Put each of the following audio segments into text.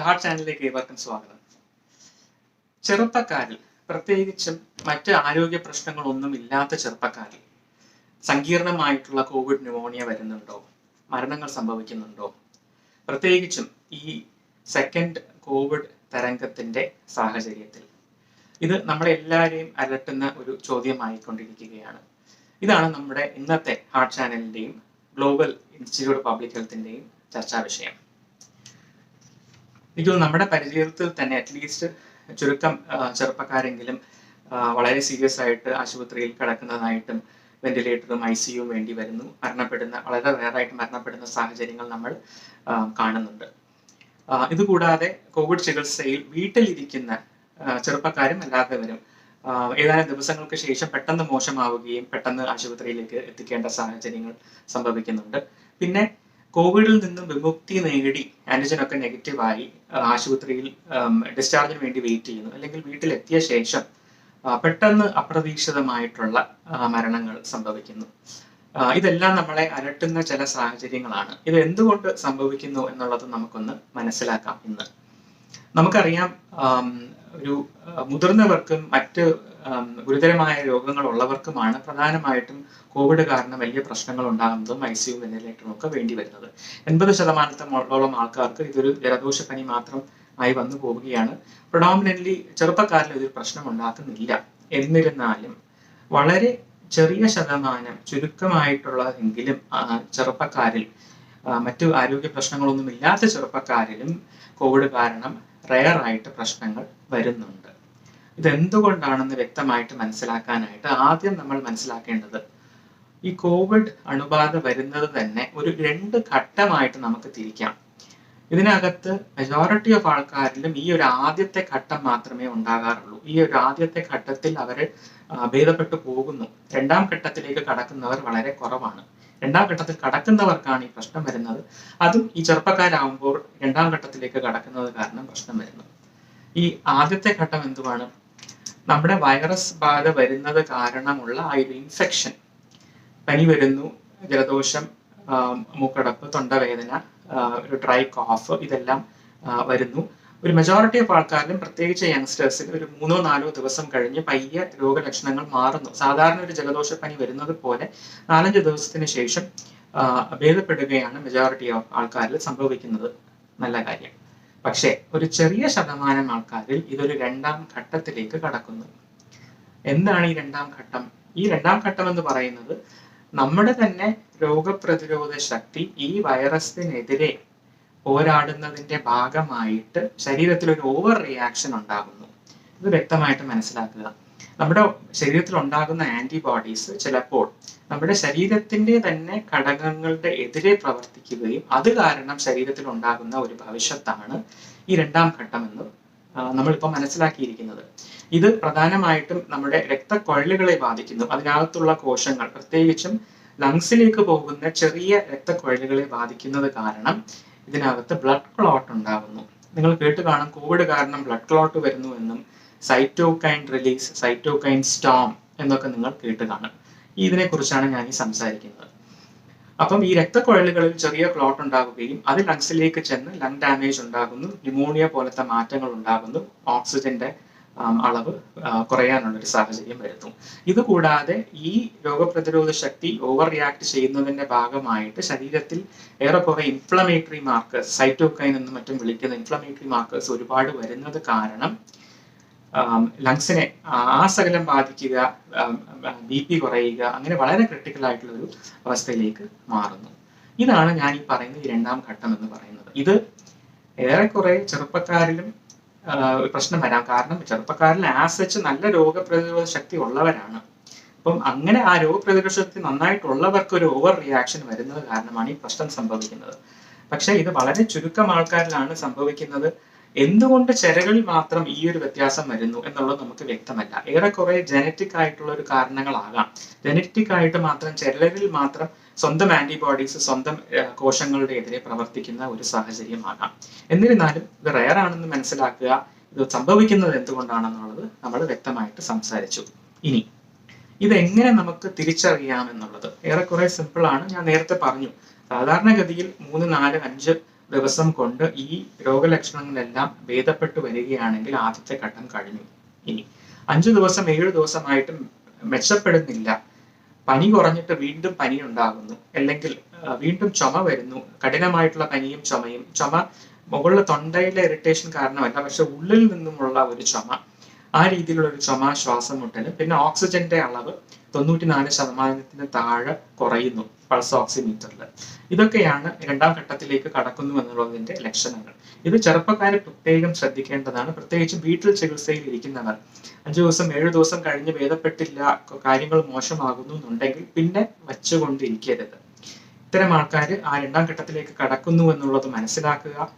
Heart ചാനലിലേക്ക് ഏവർക്കും സ്വാഗതം. ചെറുപ്പക്കാരിൽ പ്രത്യേകിച്ചും മറ്റ് ആരോഗ്യ പ്രശ്നങ്ങളൊന്നും ഇല്ലാത്ത ചെറുപ്പക്കാരിൽ സങ്കീർണമായിട്ടുള്ള കോവിഡ് ന്യൂമോണിയ വരുന്നുണ്ടോ? മരണങ്ങൾ സംഭവിക്കുന്നുണ്ടോ? പ്രത്യേകിച്ചും ഈ സെക്കൻഡ് കോവിഡ് തരംഗത്തിന്റെ സാഹചര്യത്തിൽ. ഇത് നമ്മളെല്ലാവരെയും അലട്ടുന്ന ഒരു ചോദ്യമായിക്കൊണ്ടിരിക്കുകയാണ്. ഇതാണ് നമ്മുടെ ഇന്നത്തെ ഹാർട്ട് ചാനലിന്റെയും ഗ്ലോബൽ ഇൻസ്റ്റിറ്റ്യൂട്ട് പബ്ലിക് ഹെൽത്തിന്റെയും ചർച്ചാ വിഷയം. എനിക്ക് തോന്നുന്നു നമ്മുടെ പരിചയത്തിൽ തന്നെ അറ്റ്ലീസ്റ്റ് ചുരുക്കം ചെറുപ്പക്കാരെങ്കിലും വളരെ സീരിയസ് ആയിട്ട് ആശുപത്രിയിൽ കിടക്കുന്നതായിട്ടും വെന്റിലേറ്ററും ഐ സിയും വേണ്ടി വരുന്നു. മരണപ്പെടുന്ന വളരെ റയറായിട്ട് മരണപ്പെടുന്ന സാഹചര്യങ്ങൾ നമ്മൾ കാണുന്നുണ്ട്. ഇതുകൂടാതെ കോവിഡ് ചികിത്സയിൽ വീട്ടിലിരിക്കുന്ന ചെറുപ്പക്കാരും അല്ലാത്തവരും ഏതാനും ദിവസങ്ങൾക്ക് ശേഷം പെട്ടെന്ന് മോശമാവുകയും പെട്ടെന്ന് ആശുപത്രിയിലേക്ക് എത്തിക്കേണ്ട സാഹചര്യങ്ങൾ സംഭവിക്കുന്നുണ്ട്. പിന്നെ കോവിഡിൽ നിന്നും വിമുക്തി നേടി ആന്റിജൻ ഒക്കെ നെഗറ്റീവായി ആശുപത്രിയിൽ ഡിസ്ചാർജിന് വേണ്ടി വെയിറ്റ് ചെയ്യുന്നു. അല്ലെങ്കിൽ വീട്ടിലെത്തിയ ശേഷം പെട്ടെന്ന് അപ്രതീക്ഷിതമായിട്ടുള്ള മരണങ്ങൾ സംഭവിക്കുന്നു. ഇതെല്ലാം നമ്മളെ അലട്ടുന്ന ചില സാഹചര്യങ്ങളാണ്. ഇത് എന്തുകൊണ്ട് സംഭവിക്കുന്നു എന്നുള്ളത് നമുക്കൊന്ന് മനസ്സിലാക്കാം ഇന്ന്. നമുക്കറിയാം ഒരു മുതിർന്നവർക്കും മറ്റ് ഗുരുതരമായ രോഗങ്ങൾ ഉള്ളവർക്കുമാണ് പ്രധാനമായിട്ടും കോവിഡ് കാരണം വലിയ പ്രശ്നങ്ങൾ ഉണ്ടാകുന്നതും ഐ സിയു വെന്റിലേറ്ററും ഒക്കെ വേണ്ടി വരുന്നത്. എൺപത് ശതമാനത്തോളം ആൾക്കാർക്ക് ഇതൊരു ജലദോഷപ്പനി മാത്രം ആയി വന്നു പോവുകയാണ്. പ്രൊഡോമിനന്റ്ലി ചെറുപ്പക്കാരിൽ ഇതൊരു പ്രശ്നം ഉണ്ടാക്കുന്നില്ല എന്നിരുന്നാലും വളരെ ചെറിയ ശതമാനം ചുരുക്കമായിട്ടുള്ളതെങ്കിലും ചെറുപ്പക്കാരിൽ മറ്റു ആരോഗ്യ പ്രശ്നങ്ങളൊന്നും ഇല്ലാത്ത ചെറുപ്പക്കാരിലും കോവിഡ് കാരണം റയർ ആയിട്ട് പ്രശ്നങ്ങൾ വരുന്നുണ്ട്. ഇതെന്തുകൊണ്ടാണെന്ന് വ്യക്തമായിട്ട് മനസ്സിലാക്കാനായിട്ട് ആദ്യം നമ്മൾ മനസ്സിലാക്കേണ്ടത് ഈ കോവിഡ് അണുബാധ വരുന്നത് തന്നെ ഒരു രണ്ട് ഘട്ടമായിട്ട് നമുക്ക് തിരിക്കാം. ഇതിനകത്ത് മെജോറിറ്റി ഓഫ് ആൾക്കാരിലും ഈ ഒരു ആദ്യത്തെ ഘട്ടം മാത്രമേ ഉണ്ടാകാറുള്ളൂ. ഈ ഒരു ആദ്യത്തെ ഘട്ടത്തിൽ അവർ ഭേദപ്പെട്ടു പോകുന്നു. രണ്ടാം ഘട്ടത്തിലേക്ക് കടക്കുന്നവർ വളരെ കുറവാണ്. രണ്ടാം ഘട്ടത്തിൽ കടക്കുന്നവർക്കാണ് ഈ പ്രശ്നം വരുന്നത്. അതും ഈ ചെറുപ്പക്കാരാകുമ്പോൾ രണ്ടാം ഘട്ടത്തിലേക്ക് കടക്കുന്നത് കാരണം പ്രശ്നം വരുന്നു. ഈ ആദ്യത്തെ ഘട്ടം എന്തുവാണ്? നമ്മുടെ വൈറസ് ബാധ വരുന്നത് കാരണമുള്ള ആ ഒരു ഇൻഫെക്ഷൻ പനി വരുന്നു ജലദോഷം മൂക്കടപ്പ് തൊണ്ടവേദന ഒരു ഡ്രൈ കോഫ് ഇതെല്ലാം വരുന്നു. ഒരു മെജോറിറ്റി ഓഫ് ആൾക്കാരിലും പ്രത്യേകിച്ച് യങ്സ്റ്റേഴ്സിൽ ഒരു മൂന്നോ നാലോ ദിവസം കഴിഞ്ഞ് പയ്യെ രോഗലക്ഷണങ്ങൾ മാറുന്നു. സാധാരണ ഒരു ജലദോഷപ്പനി വരുന്നത് പോലെ നാലഞ്ച് ദിവസത്തിന് ശേഷം ഭേദപ്പെടുകയാണ് മെജോറിറ്റി ഓഫ് ആൾക്കാരിൽ സംഭവിക്കുന്നത്. നല്ല കാര്യം. പക്ഷേ ഒരു ചെറിയ ശതമാനം ആൾക്കാരിൽ ഇതൊരു രണ്ടാം ഘട്ടത്തിലേക്ക് കടക്കുന്നു. എന്താണ് ഈ രണ്ടാം ഘട്ടം? ഈ രണ്ടാം ഘട്ടം എന്ന് പറയുന്നത് നമ്മുടെ തന്നെ രോഗപ്രതിരോധ ശക്തി ഈ വൈറസിനെതിരെ പോരാടുന്നതിന്റെ ഭാഗമായിട്ട് ശരീരത്തിൽ ഒരു ഓവർ റിയാക്ഷൻ ഉണ്ടാകുന്നു. ഇത് വ്യക്തമായിട്ട് മനസ്സിലാക്കുക. നമ്മുടെ ശരീരത്തിൽ ഉണ്ടാകുന്ന ആന്റിബോഡീസ് ചിലപ്പോൾ നമ്മുടെ ശരീരത്തിന്റെ തന്നെ ഘടകങ്ങളുടെ എതിരെ പ്രവർത്തിക്കുകയും അത് കാരണം ശരീരത്തിൽ ഉണ്ടാകുന്ന ഒരു ഭവിഷ്യത്താണ് ഈ രണ്ടാം ഘട്ടം എന്ന് നമ്മളിപ്പോൾ മനസ്സിലാക്കിയിരിക്കുന്നത്. ഇത് പ്രധാനമായിട്ടും നമ്മുടെ രക്തക്കൊഴലുകളെ ബാധിക്കുന്നു. അതിനകത്തുള്ള കോശങ്ങൾ പ്രത്യേകിച്ചും ലങ്സിലേക്ക് പോകുന്ന ചെറിയ രക്തക്കൊഴലുകളെ ബാധിക്കുന്നത് കാരണം ഇതിനകത്ത് ബ്ലഡ് ക്ലോട്ട് ഉണ്ടാകുന്നു. നിങ്ങൾ കേട്ട് കാണും കോവിഡ് കാരണം ബ്ലഡ് ക്ലോട്ട് വരുന്നു എന്നും സൈറ്റോകൈൻ റിലീസ് സൈറ്റോകൈൻ സ്റ്റോം എന്നൊക്കെ നിങ്ങൾ കേട്ട് കാണും ഇതിനെക്കുറിച്ചാണ് ഞാൻ ഈ സംസാരിക്കുന്നത്. അപ്പം ഈ രക്തക്കുഴലുകളിൽ ചെറിയ ക്ലോട്ട് ഉണ്ടാകുകയും അത് ലങ്സിലേക്ക് ചെന്ന് ലങ് ഡാമേജ് ഉണ്ടാകുന്നു ന്യൂമോണിയ പോലത്തെ മാറ്റങ്ങൾ ഉണ്ടാകുന്നു ഓക്സിജന്റെ അളവ് കുറയാനുള്ളൊരു സാഹചര്യം വരുന്നു. ഇതുകൂടാതെ ഈ രോഗപ്രതിരോധ ശക്തി ഓവർ റിയാക്ട് ചെയ്യുന്നതിന്റെ ഭാഗമായിട്ട് ശരീരത്തിൽ ഏറെ ഏറെക്കുറെ ഇൻഫ്ലമേറ്ററി മാർക്കേഴ്സ് സൈറ്റോകൈൻ എന്നും മറ്റും വിളിക്കുന്ന ഇൻഫ്ലമേറ്ററി മാർക്കേഴ്സ് ഒരുപാട് വരുന്നത് കാരണം ലങ്സിനെ ആസകലം ബാധിക്കുക ബി പി കുറയുക അങ്ങനെ വളരെ ക്രിട്ടിക്കൽ ആയിട്ടുള്ള ഒരു അവസ്ഥയിലേക്ക് മാറുന്നു. ഇതാണ് ഞാൻ ഈ പറയുന്ന രണ്ടാം ഘട്ടം എന്ന് പറയുന്നത്. ഇത് ഏറെക്കുറെ ചെറുപ്പക്കാരിലും പ്രശ്നം വരാം. കാരണം ചെറുപ്പക്കാരിൽ ആസച്ച് നല്ല രോഗപ്രതിരോധ ശക്തി ഉള്ളവരാണ്. അപ്പം അങ്ങനെ ആ രോഗപ്രതിരോധ ശക്തി നന്നായിട്ടുള്ളവർക്ക് ഒരു ഓവർ റിയാക്ഷൻ വരുന്നത് കാരണമാണ് ഈ പ്രശ്നം സംഭവിക്കുന്നത്. പക്ഷേ ഇത് വളരെ ചുരുക്കം ആൾക്കാരിലാണ് സംഭവിക്കുന്നത്. എന്തുകൊണ്ട് ചിരകളിൽ മാത്രം ഈ ഒരു വ്യത്യാസം വരുന്നു എന്നുള്ളത് നമുക്ക് വ്യക്തമല്ല. ഏറെക്കുറെ ജനറ്റിക് ആയിട്ടുള്ള ഒരു കാരണങ്ങളാകാം. ജനറ്റിക് ആയിട്ട് മാത്രം ചിരകളിൽ മാത്രം സ്വന്തം ആന്റിബോഡീസ് സ്വന്തം കോശങ്ങളുടെ എതിരെ പ്രവർത്തിക്കുന്ന ഒരു സാഹചര്യമാകാം. എന്നിരുന്നാലും ഇത് റയർ ആണെന്ന് മനസ്സിലാക്കുക ഇത് സംഭവിക്കുന്നത് എന്തുകൊണ്ടാണെന്നുള്ളത് നമ്മൾ വ്യക്തമായിട്ട് സംസാരിച്ചു. ഇനി ഇതെങ്ങനെ നമുക്ക് തിരിച്ചറിയാം എന്നുള്ളത് ഏറെക്കുറെ സിമ്പിൾ ആണ്. ഞാൻ നേരത്തെ പറഞ്ഞു സാധാരണഗതിയിൽ മൂന്ന് നാല് അഞ്ച് ദിവസം കൊണ്ട് ഈ രോഗലക്ഷണങ്ങളെല്ലാം ഭേദപ്പെട്ടു വരികയാണെങ്കിൽ ആദ്യത്തെ ഘട്ടം കഴിഞ്ഞു. ഇനി അഞ്ചു ദിവസം ഏഴ് ദിവസമായിട്ടും മെച്ചപ്പെടുന്നില്ല. പനി കുറഞ്ഞിട്ട് വീണ്ടും പനി ഉണ്ടാകുന്നു. അല്ലെങ്കിൽ വീണ്ടും ചുമ വരുന്നു. കഠിനമായിട്ടുള്ള പനിയും ചുമയും. ചുമ മുകളിലെ തൊണ്ടയിലെ ഇറിറ്റേഷൻ കാരണമല്ല പക്ഷെ ഉള്ളിൽ നിന്നുമുള്ള ഒരു ചുമ. ആ രീതിയിലുള്ള ഒരു ചുമ ശ്വാസം മുട്ടലും. പിന്നെ ഓക്സിജന്റെ അളവ് തൊണ്ണൂറ്റിനാല് ശതമാനത്തിന് താഴെ കുറയുന്നു. പൾസ് ഓക്സിമീറ്ററിൽ ഇതൊക്കെയാണ് രണ്ടാം ഘട്ടത്തിലേക്ക് കടക്കുന്നു എന്നുള്ളതിന്റെ ലക്ഷണങ്ങൾ. ഇത് ചെറുപ്പക്കാരൻ പ്രത്യേകം ശ്രദ്ധിക്കേണ്ടതാണ്. പ്രത്യേകിച്ച് വീട്ടിൽ ചികിത്സയിൽ ഇരിക്കുന്നവർ. അഞ്ചു ദിവസം ഏഴു ദിവസം കഴിഞ്ഞ് ഭേദപ്പെട്ടില്ല കാര്യങ്ങൾ മോശമാകുന്നു എന്നുണ്ടെങ്കിൽ പിന്നെ വച്ചുകൊണ്ടിരിക്കരുത്. ഇത്തരം ആൾക്കാർ ആ രണ്ടാം ഘട്ടത്തിലേക്ക് കടക്കുന്നു എന്നുള്ളത് മനസ്സിലാക്കുക.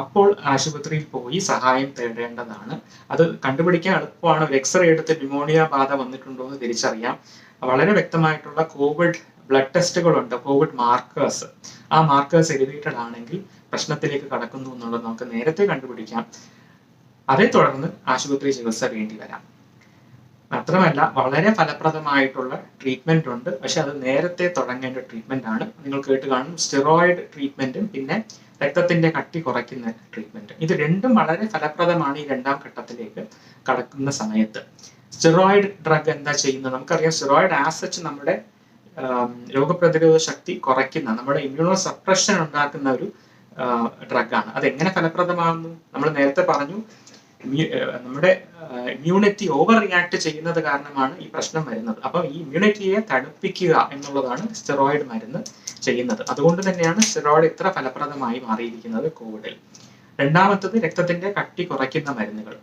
അപ്പോൾ ആശുപത്രിയിൽ പോയി സഹായം തേടേണ്ടതാണ്. അത് കണ്ടുപിടിക്കാൻ എളുപ്പമാണ്. ഒരു എക്സ്റേ എടുത്ത് ന്യൂമോണിയ ബാധ വന്നിട്ടുണ്ടോ എന്ന് തിരിച്ചറിയാം. വളരെ വ്യക്തമായിട്ടുള്ള കോവിഡ് ബ്ലഡ് ടെസ്റ്റുകളുണ്ട് കോവിഡ് മാർക്കേഴ്സ് ആ മാർക്കേഴ്സ് എലിവേറ്റഡ് ആണെങ്കിൽ പ്രശ്നത്തിലേക്ക് കടക്കുന്നു എന്നുള്ളത് നമുക്ക് നേരത്തെ കണ്ടുപിടിക്കാം. അതേ തുടർന്ന് ആശുപത്രി ചികിത്സ വേണ്ടി വരാം. മാത്രമല്ല വളരെ ഫലപ്രദമായിട്ടുള്ള ട്രീറ്റ്മെന്റ് ഉണ്ട്. പക്ഷെ അത് നേരത്തെ തുടങ്ങേണ്ട ട്രീറ്റ്മെന്റ് ആണ്. നിങ്ങൾ കേട്ട് കാണും സ്റ്റിറോയിഡ് ട്രീറ്റ്മെന്റും പിന്നെ രക്തത്തിന്റെ കട്ടി കുറയ്ക്കുന്ന ട്രീറ്റ്മെന്റ് ഇത് രണ്ടും വളരെ ഫലപ്രദമാണ് ഈ രണ്ടാം ഘട്ടത്തിലേക്ക് കടക്കുന്ന സമയത്ത്. സ്റ്റിറോയിഡ് ഡ്രഗ് എന്താ ചെയ്യുന്നത്? നമുക്കറിയാം സ്റ്റിറോയിഡ് ആസച്ച് നമ്മുടെ രോഗപ്രതിരോധ ശക്തി കുറയ്ക്കുന്ന നമ്മുടെ ഇമ്മ്യൂണോ സപ്രഷൻ ഉണ്ടാക്കുന്ന ഒരു ഡ്രഗാണ് അത് എങ്ങനെ ഫലപ്രദമാകുന്നു? നമ്മൾ നേരത്തെ പറഞ്ഞു നമ്മുടെ ഇമ്മ്യൂണിറ്റി ഓവർ റിയാക്ട് ചെയ്യുന്നത് കാരണമാണ് ഈ പ്രശ്നം വരുന്നത്. അപ്പം ഈ ഇമ്മ്യൂണിറ്റിയെ തണുപ്പിക്കുക എന്നുള്ളതാണ് സ്റ്റെറോയിഡ് മരുന്ന് ചെയ്യുന്നത്. അതുകൊണ്ട് തന്നെയാണ് സ്റ്റെറോയിഡ് ഇത്ര ഫലപ്രദമായി മാറിയിരിക്കുന്നത് കോവിഡിൽ. രണ്ടാമത്തത് രക്തത്തിന്റെ കട്ടി കുറയ്ക്കുന്ന മരുന്നുകൾ.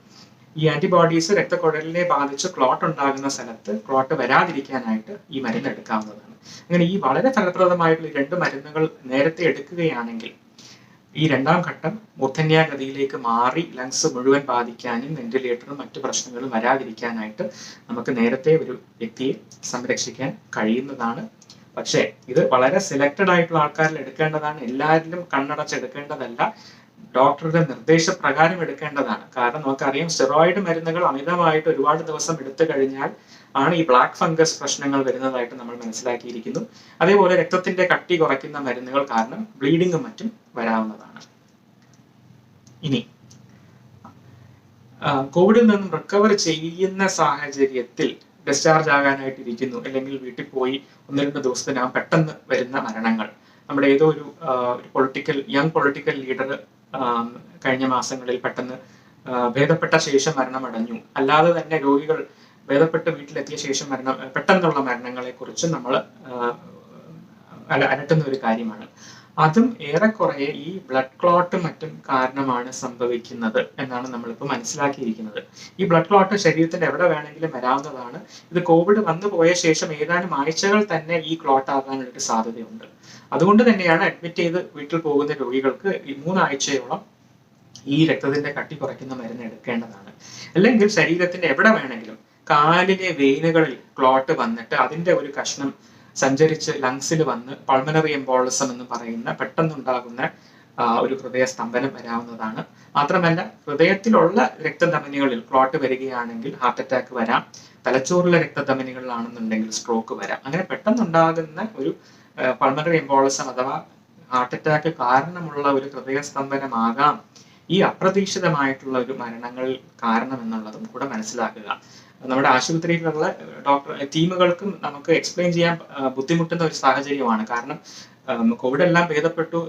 ഈ ആന്റിബോഡീസ് രക്തക്കുഴലിനെ ബാധിച്ച് ക്ലോട്ട് ഉണ്ടാകുന്ന സ്ഥലത്ത് ക്ലോട്ട് വരാതിരിക്കാനായിട്ട് ഈ മരുന്ന് എടുക്കാവുന്നതാണ്. അങ്ങനെ ഈ വളരെ ഫലപ്രദമായിട്ടുള്ള ഈ രണ്ട് മരുന്നുകൾ നേരത്തെ എടുക്കുകയാണെങ്കിൽ ഈ രണ്ടാം ഘട്ടം മൂർധന്യാഗതിയിലേക്ക് മാറി ലങ്സ് മുഴുവൻ ബാധിക്കാനും വെന്റിലേറ്ററും മറ്റു പ്രശ്നങ്ങളും വരാതിരിക്കാനായിട്ട് നമുക്ക് നേരത്തെ ഒരു വ്യക്തിയെ സംരക്ഷിക്കാൻ കഴിയുന്നതാണ്. പക്ഷേ ഇത് വളരെ സെലക്റ്റഡ് ആയിട്ടുള്ള ആൾക്കാരിൽ എടുക്കേണ്ടതാണ്. എല്ലാവരിലും കണ്ണടച്ചെടുക്കേണ്ടതല്ല ഡോക്ടറുടെ നിർദ്ദേശപ്രകാരം എടുക്കേണ്ടതാണ്. കാരണം നമുക്കറിയാം സ്റ്റെറോയിഡ് മരുന്നുകൾ അമിതമായിട്ട് ഒരുപാട് ദിവസം എടുത്തു കഴിഞ്ഞാൽ ആണ് ഈ ബ്ലാക്ക് ഫംഗസ് പ്രശ്നങ്ങൾ വരുന്നതായിട്ട് നമ്മൾ മനസ്സിലാക്കിയിരിക്കുന്നു. അതേപോലെ രക്തത്തിന്റെ കട്ടി കുറയ്ക്കുന്ന മരുന്നുകൾ കാരണം ബ്ലീഡിങ്ങും മറ്റും വരാവുന്നതാണ്. ഇനി കോവിഡിൽ നിന്നും റിക്കവർ ചെയ്യുന്ന സാഹചര്യത്തിൽ ഡിസ്ചാർജ് ആകാനായിട്ടിരിക്കുന്നു. അല്ലെങ്കിൽ വീട്ടിൽ പോയി ഒന്ന് രണ്ട് ദിവസത്തിനകം പെട്ടെന്ന് വരുന്ന മരണങ്ങൾ. നമ്മുടെ ഏതോ ഒരു പൊളിറ്റിക്കൽ യങ് പൊളിറ്റിക്കൽ ലീഡർ കഴിഞ്ഞ മാസങ്ങളിൽ പെട്ടെന്ന് ഭേദപ്പെട്ട ശേഷം മരണമടഞ്ഞു അല്ലാതെ തന്നെ രോഗികൾ ഭേദപ്പെട്ട് വീട്ടിലെത്തിയ ശേഷം മരണം പെട്ടെന്നുള്ള മരണങ്ങളെ കുറിച്ച് നമ്മൾ അല അലട്ടുന്ന ഒരു കാര്യമാണ്. അതും ഏറെക്കുറെ ഈ ബ്ലഡ് ക്ലോട്ട് മറ്റും കാരണമാണ് സംഭവിക്കുന്നത് എന്നാണ് നമ്മളിപ്പോൾ മനസ്സിലാക്കിയിരിക്കുന്നത്. ഈ ബ്ലഡ് ക്ലോട്ട് ശരീരത്തിന്റെ എവിടെ വേണമെങ്കിലും വരാവുന്നതാണ്. ഇത് കോവിഡ് വന്നു പോയ ശേഷം ഏതാനും ആഴ്ചകൾ തന്നെ ഈ ക്ലോട്ട് ആകാനുള്ള സാധ്യതയുണ്ട്. അതുകൊണ്ട് തന്നെയാണ് അഡ്മിറ്റ് ചെയ്ത് വീട്ടിൽ പോകുന്ന രോഗികൾക്ക് ഈ മൂന്നാഴ്ചയോളം ഈ രക്തത്തിന്റെ കട്ടി കുറയ്ക്കുന്ന മരുന്ന് എടുക്കേണ്ടതാണ്. അല്ലെങ്കിൽ ശരീരത്തിന്റെ എവിടെ വേണമെങ്കിലും കാലിലെ വെയിനുകളിൽ ക്ലോട്ട് വന്നിട്ട് അതിന്റെ ഒരു കഷ്ണം സഞ്ചരിച്ച് ലങ്സിൽ വന്ന് പൾമനറി എംബോളിസം എന്ന് പറയുന്ന പെട്ടെന്നുണ്ടാകുന്ന ഒരു ഹൃദയസ്തംഭനം വരാവുന്നതാണ്. മാത്രമല്ല ഹൃദയത്തിലുള്ള രക്തധമനികളിൽ ക്ലോട്ട് വരികയാണെങ്കിൽ ഹാർട്ട് അറ്റാക്ക് വരാം. തലച്ചോറിലെ രക്തധമനികളിലാണെന്നുണ്ടെങ്കിൽ സ്ട്രോക്ക് വരാം. അങ്ങനെ പെട്ടെന്നുണ്ടാകുന്ന ഒരു പൾമനറി എംബോളിസം അഥവാ ഹാർട്ട് അറ്റാക്ക് കാരണമുള്ള ഒരു ഹൃദയസ്തംഭനമാകാം. ഈ അപ്രതീക്ഷിതമായിട്ടുള്ള ഒരു മരണങ്ങൾ കാരണം എന്നുള്ളതും കൂടെ മനസ്സിലാക്കുക. നമ്മുടെ ആശുപത്രിയിലുള്ള ഡോക്ടർ ടീമുകൾക്കും നമുക്ക് എക്സ്പ്ലെയിൻ ചെയ്യാൻ ബുദ്ധിമുട്ടുന്ന ഒരു സാഹചര്യമാണ്. കാരണം കോവിഡ് എല്ലാം ഭേദപ്പെട്ടു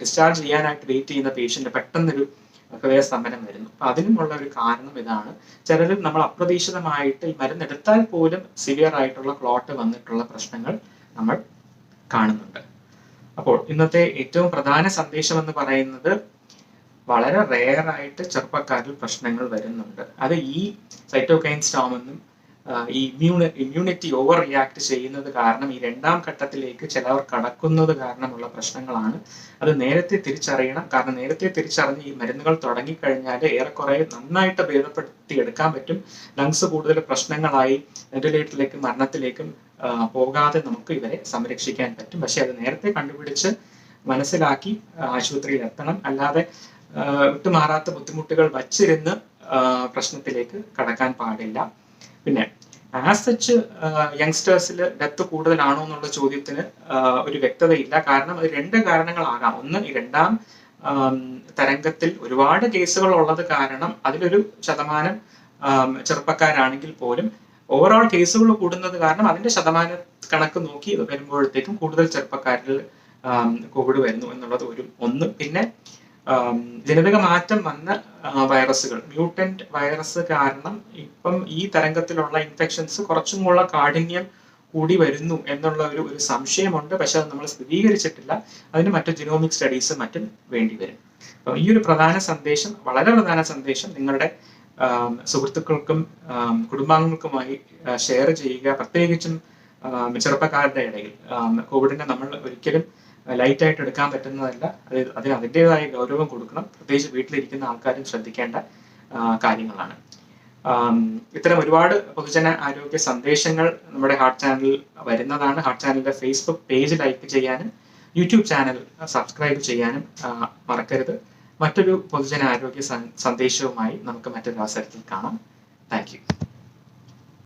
ഡിസ്ചാർജ് ചെയ്യാനായിട്ട് വെയിറ്റ് ചെയ്യുന്ന പേഷ്യന്റ് പെട്ടെന്നൊരു ഹൃദയ സ്തംഭനം വരുന്നു. അപ്പൊ അതിനുമുള്ള ഒരു കാരണം ഇതാണ്. ചിലർ നമ്മൾ അപ്രതീക്ഷിതമായിട്ട് ഈ മരുന്ന് എടുത്താൽ പോലും സിവിയർ ആയിട്ടുള്ള ക്ലോട്ട് വന്നിട്ടുള്ള പ്രശ്നങ്ങൾ നമ്മൾ കാണുന്നുണ്ട്. അപ്പോൾ ഇന്നത്തെ ഏറ്റവും പ്രധാന സന്ദേശം എന്ന് പറയുന്നത് വളരെ റെയർ ആയിട്ട് ചെറുപ്പക്കാരിൽ പ്രശ്നങ്ങൾ വരുന്നുണ്ട്. അത് ഈ സൈറ്റോകൈൻ സ്റ്റോമെന്നും ഈ ഇമ്മ്യൂണി ഇമ്മ്യൂണിറ്റി ഓവർ റിയാക്ട് ചെയ്യുന്നത് കാരണം ഈ രണ്ടാം ഘട്ടത്തിലേക്ക് ചിലവർ കടക്കുന്നത് കാരണമുള്ള പ്രശ്നങ്ങളാണ്. അത് നേരത്തെ തിരിച്ചറിയണം. കാരണം നേരത്തെ തിരിച്ചറിഞ്ഞ് ഈ മരുന്നുകൾ തുടങ്ങിക്കഴിഞ്ഞാൽ ഏറെക്കുറെ നന്നായിട്ട് ഭേദപ്പെടുത്തി എടുക്കാൻ പറ്റും. ലങ്സ് കൂടുതൽ പ്രശ്നങ്ങളായി വെന്റിലേറ്ററിലേക്കും മരണത്തിലേക്കും പോകാതെ നമുക്ക് ഇവരെ സംരക്ഷിക്കാൻ പറ്റും. പക്ഷെ അത് നേരത്തെ കണ്ടുപിടിച്ച് മനസ്സിലാക്കി ആശുപത്രിയിൽ എത്തണം. അല്ലാതെ വിട്ടുമാറാത്ത ബുദ്ധിമുട്ടുകൾ വച്ചിരുന്ന് പ്രശ്നത്തിലേക്ക് കടക്കാൻ പാടില്ല. പിന്നെ ആസ് സച്ച് യങ്സ്റ്റേഴ്സിൽ ഡെത്ത് കൂടുതലാണോ എന്നുള്ള ചോദ്യത്തിന് ഒരു വ്യക്തതയില്ല. കാരണം അത് രണ്ട് കാരണങ്ങളാകാം. ഒന്ന് ഈ രണ്ടാം തരംഗത്തിൽ ഒരുപാട് കേസുകൾ ഉള്ളത് കാരണം അതിലൊരു ശതമാനം ചെറുപ്പക്കാരാണെങ്കിൽ പോലും ഓവറോൾ കേസുകൾ കൂടുന്നത് കാരണം അതിന്റെ ശതമാന കണക്ക് നോക്കി വരുമ്പോഴത്തേക്കും കൂടുതൽ ചെറുപ്പക്കാരിൽ കോവിഡ് വരുന്നു എന്നുള്ളത് ഒരു ഒന്ന്. പിന്നെ ജനിതക മാറ്റം വന്ന വൈറസുകൾ മ്യൂട്ടന്റ് വൈറസ് കാരണം ഇപ്പം ഈ തരംഗത്തിലുള്ള ഇൻഫെക്ഷൻസ് കുറച്ചും കൂടെ കാഠിന്യം കൂടി വരുന്നു എന്നുള്ള ഒരു ഒരു സംശയമുണ്ട്. പക്ഷെ അത് നമ്മൾ സ്ഥിരീകരിച്ചിട്ടില്ല. അതിന് മറ്റു ജിനോമിക് സ്റ്റഡീസും മറ്റും വേണ്ടി വരും. അപ്പം ഈ ഒരു പ്രധാന സന്ദേശം വളരെ പ്രധാന സന്ദേശം നിങ്ങളുടെ സുഹൃത്തുക്കൾക്കും കുടുംബാംഗങ്ങൾക്കുമായി ഷെയർ ചെയ്യുക. പ്രത്യേകിച്ചും ചെറുപ്പക്കാരുടെ ഇടയിൽ. കോവിഡിനെ നമ്മൾ ഒരിക്കലും ലൈറ്റ് ആയിട്ട് എടുക്കാൻ പറ്റുന്നതല്ല. അത് അതിന് അതിന്റെതായ ഗൗരവം കൊടുക്കണം. പ്രത്യേകിച്ച് വീട്ടിലിരിക്കുന്ന ആൾക്കാരും ശ്രദ്ധിക്കേണ്ട കാര്യങ്ങളാണ്. ഇത്തരം ഒരുപാട് പൊതുജന ആരോഗ്യ സന്ദേശങ്ങൾ നമ്മുടെ ഹാർട്ട് ചാനലിൽ വരുന്നതാണ്. ഹാർട്ട് ചാനലിന്റെ ഫേസ്ബുക്ക് പേജ് ലൈക്ക് ചെയ്യാനും യൂട്യൂബ് ചാനൽ സബ്സ്ക്രൈബ് ചെയ്യാനും മറക്കരുത്. മറ്റൊരു പൊതുജന ആരോഗ്യ സന്ദേശവുമായി നമുക്ക് മറ്റൊരു അവസരത്തിൽ കാണാം. താങ്ക്